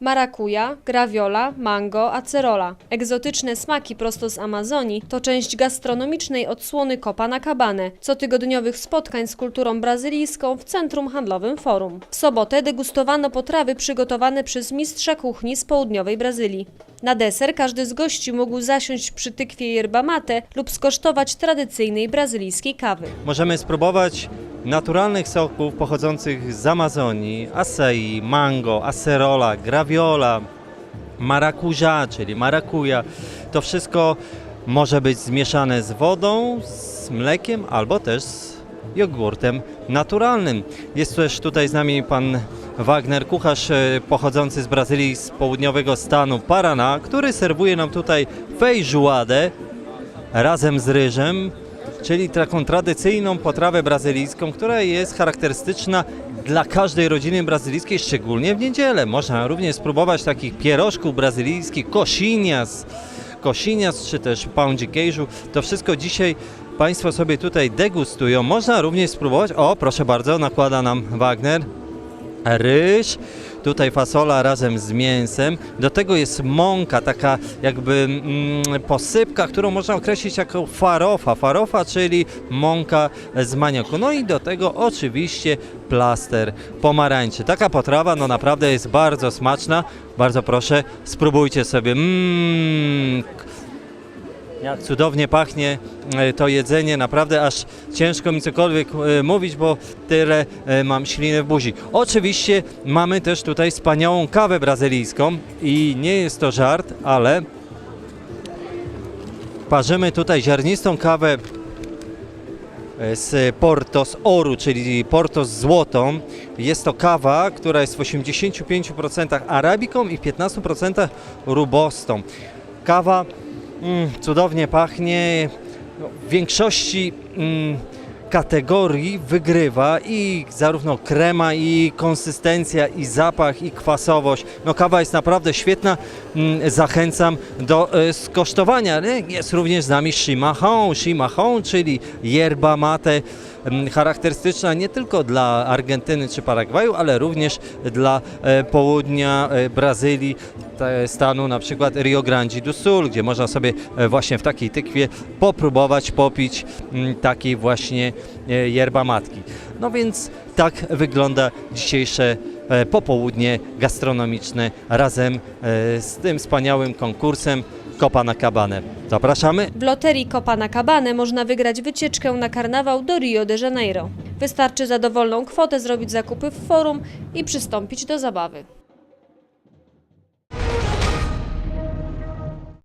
Marakuja, graviola, mango, acerola. Egzotyczne smaki prosto z Amazonii to część gastronomicznej odsłony Copacabana, cotygodniowych spotkań z kulturą brazylijską w Centrum Handlowym Forum. W sobotę degustowano potrawy przygotowane przez mistrza kuchni z południowej Brazylii. Na deser każdy z gości mógł zasiąść przy tykwie yerba mate lub skosztować tradycyjnej brazylijskiej kawy. Możemy spróbować naturalnych soków pochodzących z Amazonii, acai, mango, acerola, graviola, maracuja, czyli marakuja. To wszystko może być zmieszane z wodą, z mlekiem albo też z jogurtem naturalnym. Jest też tutaj z nami pan Wagner, kucharz e, pochodzący z Brazylii, z południowego stanu Paraná, który serwuje nam tutaj feijoadę razem z ryżem, czyli taką tradycyjną potrawę brazylijską, która jest charakterystyczna dla każdej rodziny brazylijskiej, szczególnie w niedzielę. Można również spróbować takich pierożków brazylijskich, coxinhas, coxinhas czy też queijo. To wszystko dzisiaj Państwo sobie tutaj degustują. Można również spróbować, o proszę bardzo, nakłada nam Wagner, ryż, tutaj fasola razem z mięsem. Do tego jest mąka, taka jakby mm, posypka, którą można określić jako farofa. Farofa, czyli mąka z manioku. No i do tego oczywiście plaster pomarańczy. Taka potrawa no naprawdę jest bardzo smaczna. Bardzo proszę, spróbujcie sobie. Mm, jak cudownie pachnie e, to jedzenie, naprawdę aż ciężko mi cokolwiek e, mówić, bo tyle e, mam śliny w buzi. Oczywiście mamy też tutaj wspaniałą kawę brazylijską i nie jest to żart, ale parzymy tutaj ziarnistą kawę z Porto z Oru, czyli Porto z złotą. Jest to kawa, która jest w 85% arabiką i 15% rubostą. Kawa mm, cudownie pachnie. No, w większości mm, kategorii wygrywa i zarówno krema, i konsystencja, i zapach, i kwasowość. No kawa jest naprawdę świetna. Mm, Zachęcam do e, skosztowania. Ale Jest również z nami Shimahon, Shimahon, czyli yerba mate mm, charakterystyczna nie tylko dla Argentyny czy Paragwaju, ale również dla e, południa e, Brazylii, stanu na przykład Rio Grande do Sul, gdzie można sobie właśnie w takiej tykwie popróbować popić mm, takiej właśnie yerba matki. No więc tak wygląda dzisiejsze e, popołudnie gastronomiczne razem e, z tym wspaniałym konkursem Kopa na Kabanę. Zapraszamy. W loterii Copacabana można wygrać wycieczkę na karnawał do Rio de Janeiro. Wystarczy za dowolną kwotę zrobić zakupy w forum i przystąpić do zabawy.